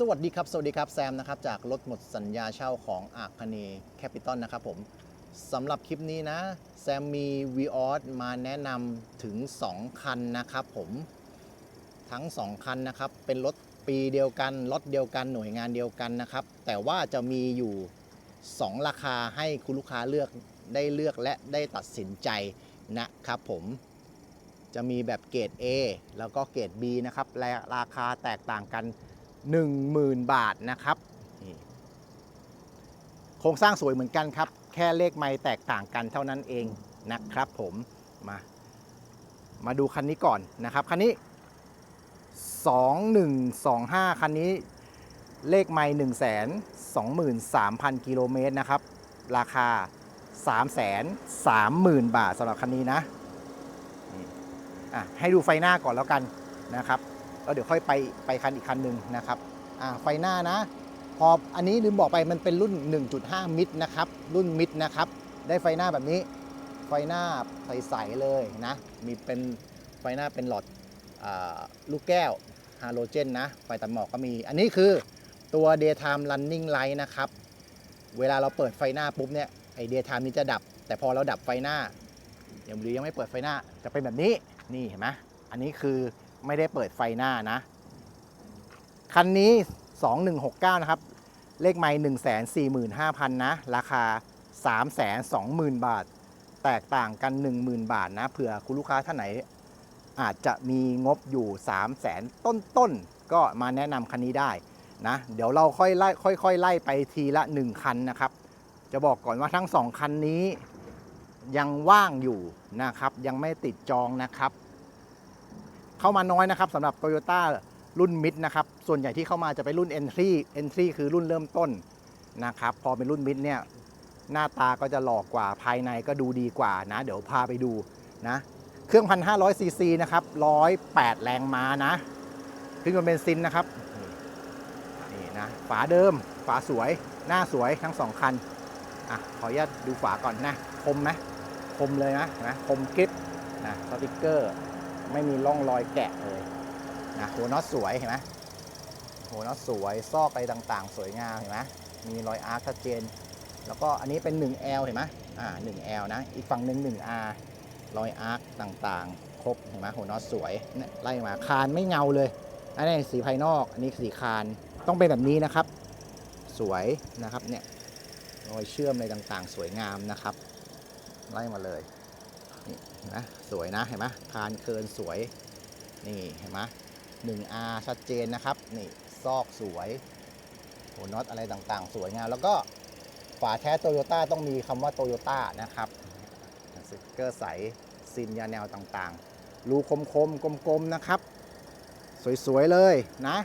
สวัสดีครับ สวัสดีครับแซมนะครับจากรถหมดสัญญาเช่าของอาคเนแคปิตอลนะครับผมสำหรับคลิปนี้นะ แซมมีวีออสมาแนะนำถึง 2 คันนะครับผมทั้ง 2 คันนะครับ เป็นรถปีเดียวกัน รถเดียวกันหน่วยงานเดียวกันนะครับ แต่ว่าจะมีอยู่ 2 ราคาให้คุณลูกค้าเลือกได้เลือกและได้ตัดสินใจนะครับผมจะมีแบบเกรด A แล้วก็เกรด B นะครับราคาแตกต่างกัน 10,000 บาทนะครับโครงสร้างสวยเหมือนกันครับ แค่เลขไม่แตกต่างกันเท่านั้นเองนะครับผมมามาดูคันนี้ก่อนนะครับ คันนี้ 2125 คันนี้เลขไม่1 2 3 0 0 0 กิโลเมตรนะครับ ราคา 330,000 บาทสำหรับคันนี้นะ ให้ดูไฟหน้าก่อนแล้วกันนะครับ แล้วเดี๋ยวค่อยไปไปคันอีกคันหนึ่งนะครับอ่าไฟหน้านะ พออันนี้ลืมบอกไปมันเป็นรุ่น 1.5 มิดนะครับ รุ่นมิดนะครับ ได้ไฟหน้าแบบนี้ ไฟหน้าใสๆเลยนะ มีเป็นไฟหน้าเป็นหลอดอลูกแก้วฮาโลเจนนะ ไฟตัดหมอกก็มี อันนี้คือตัว daytime running light นะครับ เวลาเราเปิดไฟหน้าปุ๊บเนี่ยไอ daytime นี้จะดับ แต่พอเราดับไฟหน้ายังหรือยังไม่เปิดไฟหน้าจะเป็นแบบนี้ นี่เห็นไหมอันนี้คือ ไม่ได้เปิดไฟหน้านะ คันนี้ 2169 นะครับ เลขไมล์145,000นะ ราคา320,000บาท แตกต่างกัน 10,000 บาทนะ เผื่อคุณลูกค้าท่านไหน อาจจะมีงบอยู่ 300,000ต้นๆ ก็มาแนะนำคันนี้ได้นะ เดี๋ยวเราค่อยไล่ค่อย ๆ ไล่ไปทีละ 1 คันนะครับ จะบอกก่อนว่าทั้ง 2 คันนี้ยังว่างอยู่นะครับ ยังไม่ติดจองนะครับ เข้ามาน้อยนะครับสำหรับ Toyota รุ่นมิดนะครับ ส่วนใหญ่ที่เข้ามาจะเป็นรุ่น Entry Entry คือรุ่นเริ่มต้นนะครับ พอเป็นรุ่นมิดเนี่ยหน้าตาก็จะหลอกกว่าภายในก็ดูดีกว่านะ เดี๋ยวพาไปดูนะ เครื่อง 1,500 ซีซีนะครับ 108 แรงม้านะเครื่องยนต์เบนซินนะครับ นี่นะฝาเดิม ฝาสวย หน้าสวยทั้งสองคัน อะ ขออนุญาตดูฝาก่อนนะ คมไหมคมเลยนะนไหมคมกริบนะสติกเกอร์ ไม่มีร่องรอยแกะเลยนะหัวน็อตสวยเห็นไหมหัวน็อตสวยซอกอะไรต่างๆ สวยงามเห็นไหมมีรอยอาร์คชัดเจน แล้วก็อันนี้เป็น 1L เห็นไหมอ่า 1L นะ อีกฝั่งหนึ่ง 1R รอยอาร์คต่างๆ ครบเห็นไหมหัวน็อตสวยเนี่ยไล่มาคานไม่เงาเลย อันนี้สีภายนอก อันนี้สีคานต้องเป็นแบบนี้นะครับ สวยนะครับเนี่ยรอยเชื่อมอะไรต่างๆ สวยงามนะครับ ไล่มาเลย นี่เห็นไหมสวยนะเห็นไหมคานเคินสวยนี่เห็นไหม 1R ชัดเจนนะครับนี่ซอกสวยหัวน็อตอะไรต่างๆ สวยงามแล้วก็ฝาแท้โตโยต้าต้องมีคำว่าโตโยต้านะครับสติกเกอร์ใสซินยาแนวต่างๆ รูคมๆกลมๆนะครับ สวยๆเลยนะ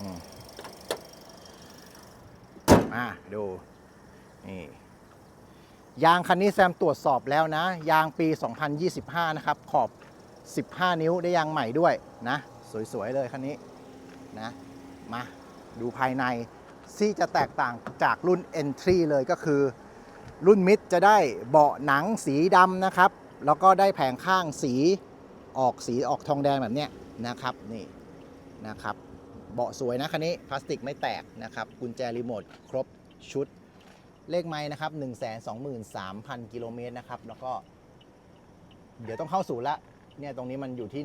อืมมาดูนี่ ยางคันนี้แซมตรวจสอบแล้วนะ ยางปี 2025 นะครับ ขอบ 15 นิ้วได้ยางใหม่ด้วยนะ สวย ๆ เลยคันนี้นะมาดูภายในที่จะแตกต่างจากรุ่น Entry เลยก็คือ รุ่นมิดจะได้เบาะหนังสีดำนะครับ แล้วก็ได้แผงข้างสีออกสีออกทองแดงแบบเนี้ยนะครับนี่นะครับ เบาะสวยนะคันนี้พลาสติกไม่แตกนะครับ กุญแจรีโมทครบชุด เลขไม้นะครับ123,000 กิโลเมตรนะครับ แล้วก็ เดี๋ยวต้องเข้าสู่ละ เนี่ยตรงนี้มันอยู่ที่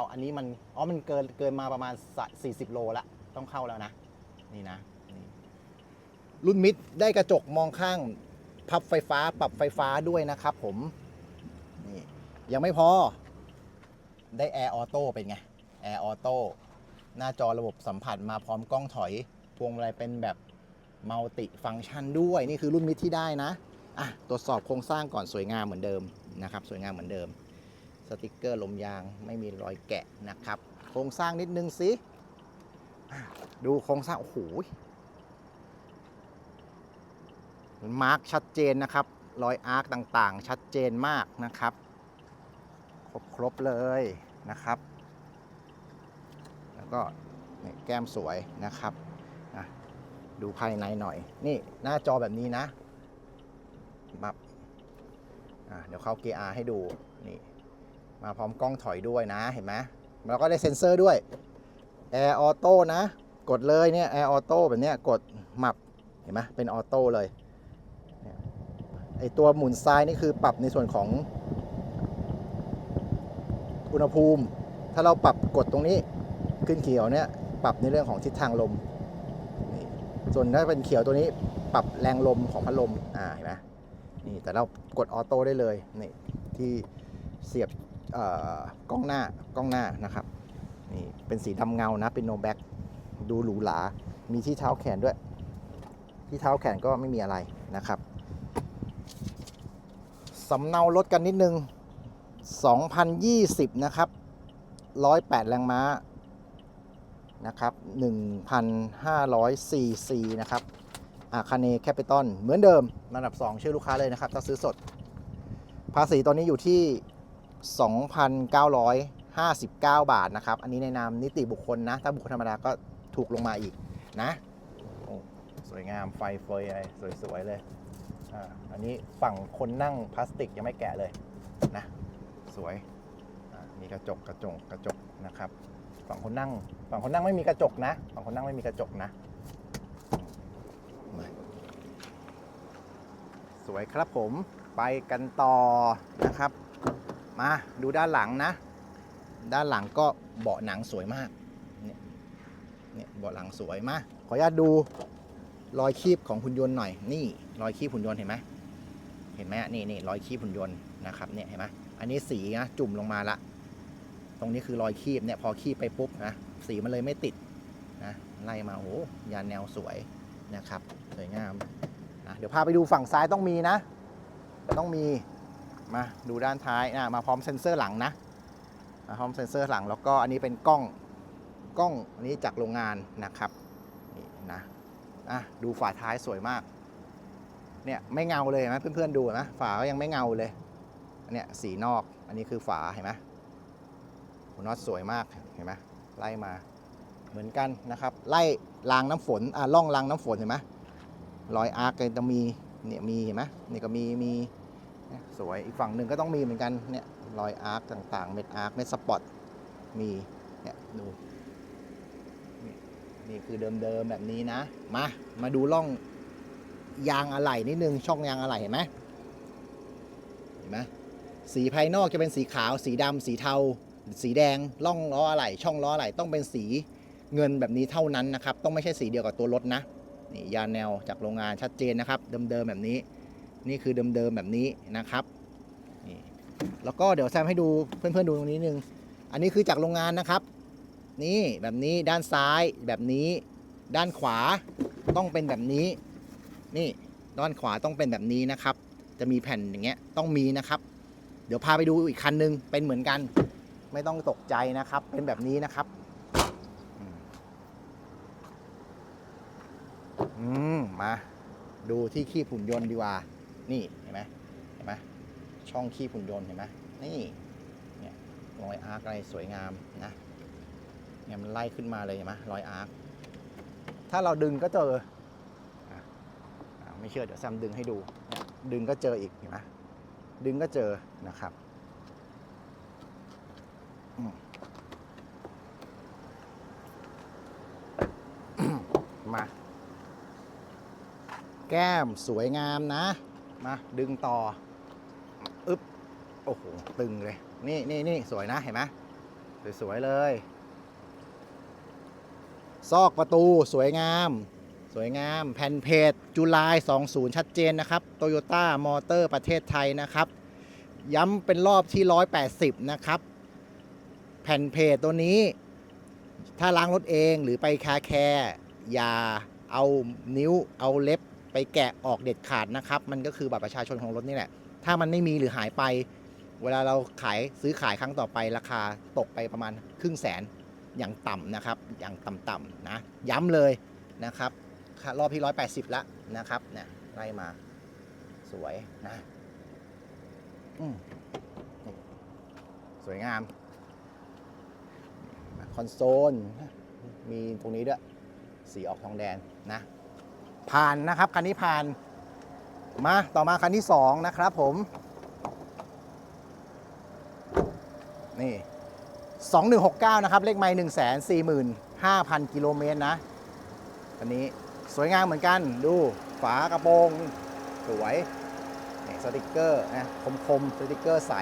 123,059 อันนี้มัน อ๋อ มันเกินเกินมาประมาณ 40 โลละ ต้องเข้าแล้วนะ นี่นะนรุ่นมิดได้กระจกมองข้าง พับไฟฟ้า ปรับไฟฟ้าด้วยนะครับผม นี่ ยังไม่พอ ได้แอร์ออโต้เป็นไง แอร์ออโต้ หน้าจอระบบสัมผัสมาพร้อมกล้องถอย พวงมาลัยเป็นแบบ มัลติฟังก์ชันด้วยนี่คือรุ่นมิดที่ได้นะอะตรวจสอบโครงสร้างก่อนสวยงามเหมือนเดิมนะครับสวยงามเหมือนเดิม สติกเกอร์ลมยางไม่มีรอยแกะนะครับ โครงสร้างนิดนึงสิดูโครงสร้างโอ้โหมาร์กชัดเจนนะครับ รอยอาร์คต่างๆ ชัดเจนมากนะครับ ครบครบเลยนะครับ แล้วก็แก้มสวยนะครับ ดูภายในหน่อย นี่หน้าจอแบบนี้นะบับเดี๋ยวเข้าเกียร์ R ให้ดู นี่ มาพร้อมกล้องถอยด้วยนะ เห็นไหมแล้วก็ได้เซ็นเซอร์ด้วยแอร์ออโต้นะ กดเลยเนี่ยแอร์ออโต้แบบเนี้ยกดหมับ เห็นไหมเป็นออโต้เลย ไอตัวหมุนซ้ายนี่คือปรับในส่วนของ อุณหภูมิ ถ้าเราปรับกดตรงนี้ขึ้นเขียวเนี่ย ปรับในเรื่องของทิศทางลม ส่วนถ้าเป็นเขียวตัวนี้ปรับแรงลมของพัดลมอ่าเห็นไหมนี่แต่เรากดออโต้ได้เลยนี่ที่เสียบกล้องหน้ากล้องหน้านะครับนี่เป็นสีดำเงานะเป็นโนแบ็กดูหรูหรา มีที่เท้าแขนด้วย ที่เท้าแขนก็ไม่มีอะไรนะครับสำเนารถกันนิดนึง 2020 นะครับ 108 แรงม้า นะครับ1,500ซีซีนะครับอาคาเนแคปิตอลเหมือนเดิมระดับ 2 ชื่อลูกค้าเลยนะครับ ถ้าซื้อสด ภาษีตอนนี้อยู่ที่ 2,959 บาทนะครับ อันนี้ในนามนิติบุคคลนะ ถ้าบุคคลธรรมดาก็ถูกลงมาอีกนะโอ้สวยงามไฟเฟยอะไรสวย ๆ เลยอ่าอันนี้ฝั่งคนนั่งพลาสติกยังไม่แกะเลยนะ สวยมีกระจกกระจกกระจกนะครับ ฝั่งคนนั่ง ฝั่งคนนั่งไม่มีกระจกนะ ฝั่งคนนั่งไม่มีกระจกนะ สวยครับผมไปกันต่อนะครับ มาดูด้านหลังนะ ด้านหลังก็เบาะหนังสวยมาก เนี่ยเนี่ยเบาะหลังสวยมากขออนุญาตดูรอยคีบของหุ่นยนต์หน่อย นี่รอยคีบหุ่นยนต์เห็นไหมเห็นไหมอะนี่นี่รอยคีบหุ่นยนต์นะครับ เนี่ยเห็นไหมอันนี้สีนะจุ่มลงมาละ ตรงนี้คือรอยคีบเนี่ยพอคีบไปปุ๊บนะสีมันเลยไม่ติดนะไล่มาโอ้โหยานแนวสวยนะครับสวยงามนะเดี๋ยวพาไปดูฝั่งซ้ายต้องมีนะ ต้องมีมาดูด้านท้ายนะมาพร้อมเซ็นเซอร์หลังนะมาพร้อมเซ็นเซอร์หลังแล้วก็อันนี้เป็นกล้องกล้องอันนี้จากโรงงานนะครับนี่นะอะดูฝาท้ายสวยมากเนี่ยไม่เงาเลยเห็นไหมเพื่อนๆดูเห็นไหมฝาก็ยังไม่เงาเลยเนี่ยสีนอกอันนี้คือฝาเห็นไหม น็อตสวยมากเห็นไหมไล่มาเหมือนกันนะครับ ไล่รางน้ำฝนอ่าล่องรางน้ำฝนเห็นไหมรอยอาร์กจะมีเนี่ยมีเห็นไหมนี่ก็มีมีสวยอีกฝั่งหนึ่งก็ต้องมีเหมือนกันเนี่ยรอยอาร์กต่างๆ เม็ดอาร์กเม็ดสปอตมีเนี่ยดูนี่คือเดิมๆแบบนี้นะ มามาดูล่องยางอะไหล่นิดนึงช่องยางอะไหล่เห็นไหมเห็นไหมสีภายนอกจะเป็นสีขาว สีดำสีเทา สีแดงล่องล้ออะไหล่ช่องล้ออะไหล่ต้องเป็นสีเงินแบบนี้เท่านั้นนะครับ ต้องไม่ใช่สีเดียวกับตัวรถนะนี่ยาแนวจากโรงงานชัดเจนนะครับ เดิมๆแบบนี้ นี่คือเดิมๆแบบนี้นะครับนี่แล้วก็เดี๋ยวแซมให้ดูเพื่อนๆดูตรงนี้นึง อันนี้คือจากโรงงานนะครับ นี่แบบนี้ด้านซ้ายแบบนี้ ด้านขวาต้องเป็นแบบนี้ นี่ด้านขวาต้องเป็นแบบนี้นะครับ จะมีแผ่นอย่างเงี้ยต้องมีนะครับ เดี๋ยวพาไปดูอีกคันนึงเป็นเหมือนกัน ไม่ต้องตกใจนะครับ เป็นแบบนี้นะครับอืมมาดูที่ขี้หุ่นยนต์ดีกว่า นี่เห็นไหมเห็นไหมช่องขี้หุ่นยนต์เห็นไหมนี่เนี่ยรอยอาร์คอะไรสวยงามนะเนี่ยมันไล่ขึ้นมาเลยเห็นไหมรอยอาร์คถ้าเราดึงก็เจอไม่เชื่อเดี๋ยวแซมดึงให้ดู ดึงก็เจออีกเห็นไหมดึงก็เจอนะครับ มา แก้มสวยงามนะ มาดึงต่ออึ๊บโอ้โห ตึงเลย นี่นี่นี่สวยนะเห็นไหมสวยๆเลย ซอกประตูสวยงาม สวยงามแผ่นเพจจุลาย 20 ชัดเจนนะครับโตโยต้ามอเตอร์ประเทศไทยนะครับ ย้ำเป็นรอบที่ 180 นะครับ แผ่นเพจตัวนี้ ถ้าล้างรถเองหรือไปคาแคร์อย่าเอานิ้วเอาเล็บ ไปแกะออกเด็ดขาดนะครับ มันก็คือบัตรประชาชนของรถนี่แหละ ถ้ามันไม่มีหรือหายไป เวลาเราขายซื้อขายครั้งต่อไปราคาตกไปประมาณครึ่งแสนอย่างต่ำนะครับ อย่างต่ำๆนะ ย้ำเลยนะครับ รอบที่ 180แล้วนะครับเนี่ยไล่มาสวยนะอืมสวยงาม คอนโซล มีตรงนี้ด้วย สีออกทองแดงนะ ผ่านนะครับคันนี้ผ่านมาต่อมาคันที่ 2 นะครับผม นี่ 2169 นะครับ เลขไม้1 4 5,000 กิโลเมตรนะอันนี้สวยงามเหมือนกันดูฝากระโปรง สวยนี่สติกเกอร์นะคมๆสติกเกอร์ใส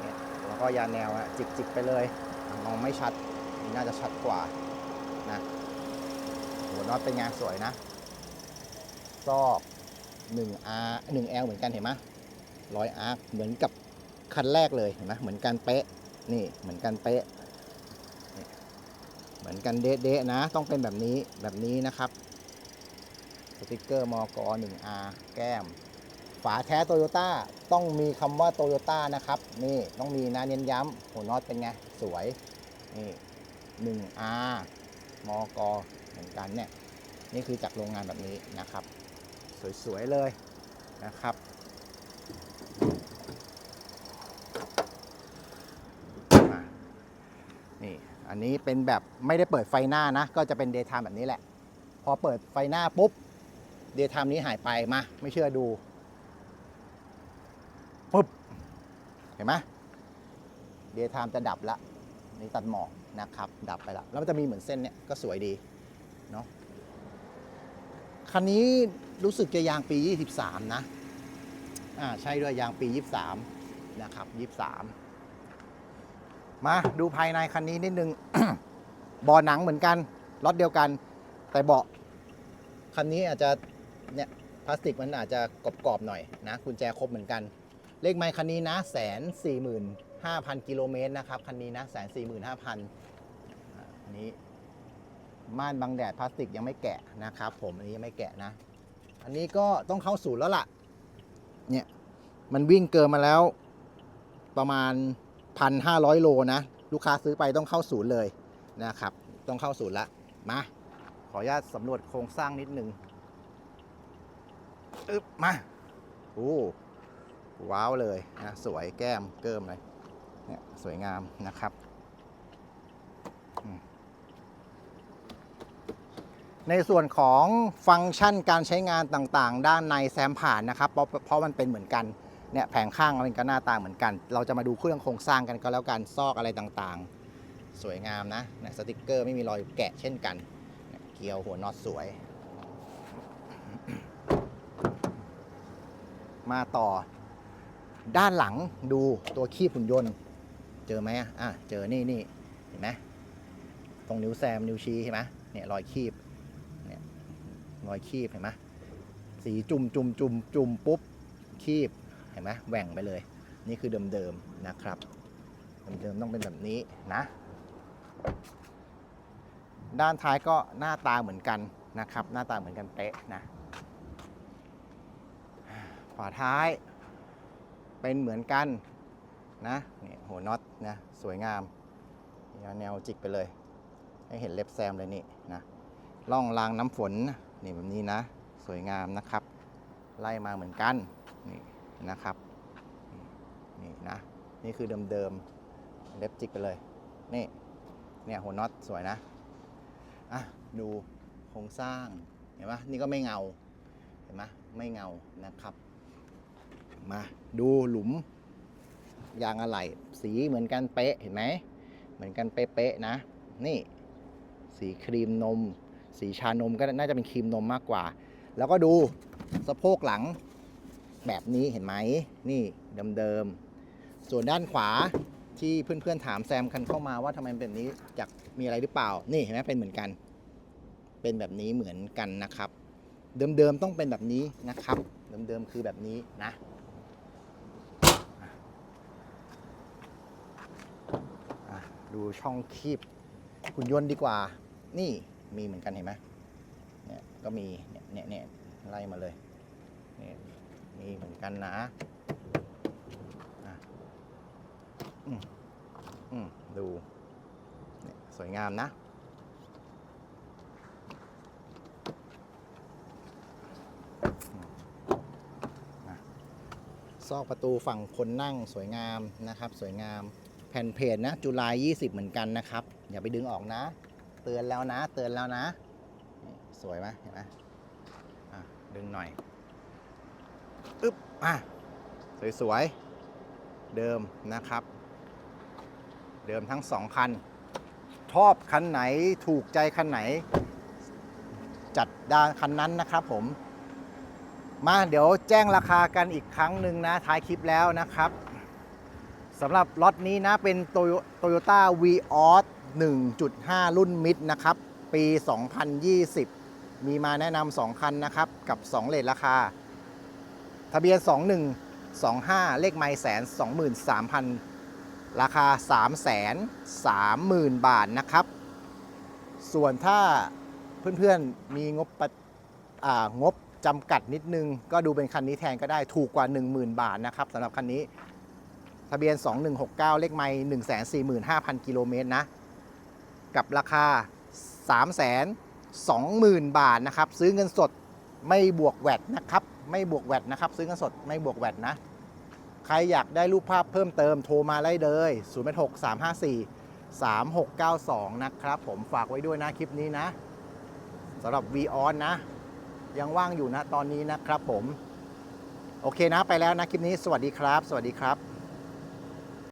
เนี่ยแล้วก็ยาแนวอะจิกๆไปเลยมองไม่ชัด นี่น่าจะชัดกว่านะหัวน็อตเป็นงานสวยนะ ซอก1 R 1 L เหมือนกันเห็นไหมร้อยอาร์คเหมือนกับคันแรกเลยเห็นไหมเหมือนกันเป๊ะนี่เหมือนกันเป๊ะเหมือนกันเด๊ะๆนะ ต้องเป็นแบบนี้แบบนี้นะครับสติกเกอร์มก 1R แก้ม ฝาแท้โตโยต้าต้องมีคำว่าโตโยต้านะครับ นี่ต้องมีนะเน้นย้ำหัวน็อตเป็นไง สวยนี่ 1R มกเหมือนกันเนี่ย นี่คือจากโรงงานแบบนี้นะครับ สวย ๆ เลยนะครับนี่อันนี้เป็นแบบไม่ได้เปิดไฟหน้านะ ก็จะเป็น daytime แบบนี้แหละ พอเปิดไฟหน้าปุ๊บ daytime นี้หายไปมา ไม่เชื่อดูปุ๊บเห็นไหม daytime จะดับละนี่ตัดหมอกนะครับ ดับไปละแล้วมันจะมีเหมือนเส้นเนี่ยก็สวยดีเนาะ คันนี้รู้สึกจะยางปี 23 นะ อ่า ใช่ด้วยยางปี 23 นะครับ 23 มาดูภายในคันนี้นิดนึงบาะหนังเหมือนกันรถเดียวกัน แต่เบาะคันนี้อาจจะ เนี่ย พลาสติกมันอาจจะกรอบๆหน่อยนะกุญแจครบเหมือนกัน เลขไมค์คันนี้นะแสนสี่หมื่นห้าพันกิโลเมตรนะครับ คันนี้นะแสนสี่หมื่นห้าพันอันนี้ ม่านบังแดดพลาสติกยังไม่แกะนะครับ ผมอันนี้ยังไม่แกะนะ อันนี้ก็ต้องเข้าศูนย์แล้วล่ะ เนี่ยมันวิ่งเกินมาแล้ว ประมาณ 1,500 โลนะ ลูกค้าซื้อไปต้องเข้าศูนย์เลยนะครับ ต้องเข้าศูนย์ละมาขออนุญาตสำรวจโครงสร้างนิดนึงอึบมาโอ้ว้าวเลยนะสวยแก้มเกิมเลยเนี่ยสวยงามนะครับ ในส่วนของฟังก์ชันการใช้งานต่างๆ ด้านในแซมผ่านนะครับ เพราะเพราะมันเป็นเหมือนกันเนี่ยแผงข้างมันก็หน้าตาเหมือนกัน เราจะมาดูเครื่องโครงสร้างกันก็แล้วกันซอกอะไรต่างๆ สวยงามนะเนี่ยสติกเกอร์ไม่มีรอยแกะเช่นกัน เกียวหัวน็อตสวย มาต่อ ด้านหลังดูตัวคีบหุ่นยนต์ เจอไหมอะอะเจอนี่นี่เห็นไหมตรงนิ้วแซมนิ้วชี้เห็นไหมเนี่ยรอยคีบ รอยคีบเห็นไหมสีจุ่มจุ่มจุ่มจุ่มปุ๊บคีบเห็นไหมแหว่งไปเลย นี่คือเดิมๆนะครับเดิมๆต้องเป็นแบบนี้นะ ด้านท้ายก็หน้าตาเหมือนกันนะครับ หน้าตาเหมือนกันเป๊ะนะฝาท้ายเป็นเหมือนกันนะนี่หัวน็อตนะสวยงามแนวจิกไปเลย ให้เห็นเล็บแซมเลยนี่นะล่องรางน้ำฝน นี่แบบนี้นะ สวยงามนะครับ ไล่มาเหมือนกันนี่นะครับนี่นะนี่คือเดิมๆเล็บจิกไปเลยนี่เนี่ยหัวน็อตสวยนะอะดูโครงสร้างเห็นไหมนี่ก็ไม่เงาเห็นไหมไม่เงานะครับมาดูหลุมยางอะไหล่สีเหมือนกันเป๊ะเห็นไหมเหมือนกันเป๊ะๆนะ นี่ สีครีมนม สีชานมก็น่าจะเป็นครีมนมมากกว่า แล้วก็ดูสะโพกหลังแบบนี้เห็นไหมนี่เดิมๆส่วนด้านขวาที่เพื่อนๆถามแซมกันเข้ามาว่าทำไมเป็นแบบนี้จากมีอะไรหรือเปล่า นี่เห็นไหมเป็นเหมือนกัน เป็นแบบนี้เหมือนกันนะครับ เดิมๆต้องเป็นแบบนี้นะครับ เดิมๆคือแบบนี้นะอะดูช่องคีบหุ่นยนต์ดีกว่า นี่ มีเหมือนกันเห็นไหมเนี่ยก็มีเนี่ยเนี่ยเนี่ยไล่มาเลยเนี่ยมีเหมือนกันนะอะอืมอืมดูเนี่ยสวยงามนะซอกประตูฝั่งคนนั่งสวยงามนะครับ สวยงามแผ่นเพจนะ จุลาย 20 เหมือนกันนะครับ อย่าไปดึงออกนะ เตือนแล้วนะ เตือนแล้วนะ สวยไหมเห็นไหมดึงหน่อยอึ๊บอะสวยๆ เดิมนะครับ เดิมทั้งสองคัน ชอบคันไหนถูกใจคันไหน จัดด้คันนั้นนะครับผม มาเดี๋ยวแจ้งราคากันอีกครั้งหนึ่งนะท้ายคลิปแล้วนะครับสำหรับล็อตนี้นะเป็นโตโยต้าวีออส 1.5 รุ่นมิดนะครับ ปี 2020 มีมาแนะนำ2คันนะครับ กับ 2 เลทราคา ทะเบียน 2125 เลขไมล์แสน23,000 ราคา 330,000 บาทนะครับ ส่วนถ้าเพื่อนๆมีงบงบจำกัดนิดนึง ก็ดูเป็นคันนี้แทนก็ได้ถูกกว่า 10,000 บาทนะครับสำหรับคันนี้ทะเบียน 2169 เลขไมล์145,000 กิโลเมตรนะ กับราคา 320,000 บาทนะครับ ซื้อเงินสดไม่บวกแวดนะครับ ไม่บวกแวดนะครับ ซื้อเงินสดไม่บวกแวดนะ ใครอยากได้รูปภาพเพิ่มเติมโทรมาได้เลย0 6 3 5 4 3 6 9 2 นะครับ ผมฝากไว้ด้วยนะคลิปนี้นะสำหรับ v ออนนะ ยังว่างอยู่นะตอนนี้นะครับผม โอเคนะไปแล้วนะคลิปนี้ สวัสดีครับ สวัสดีครับ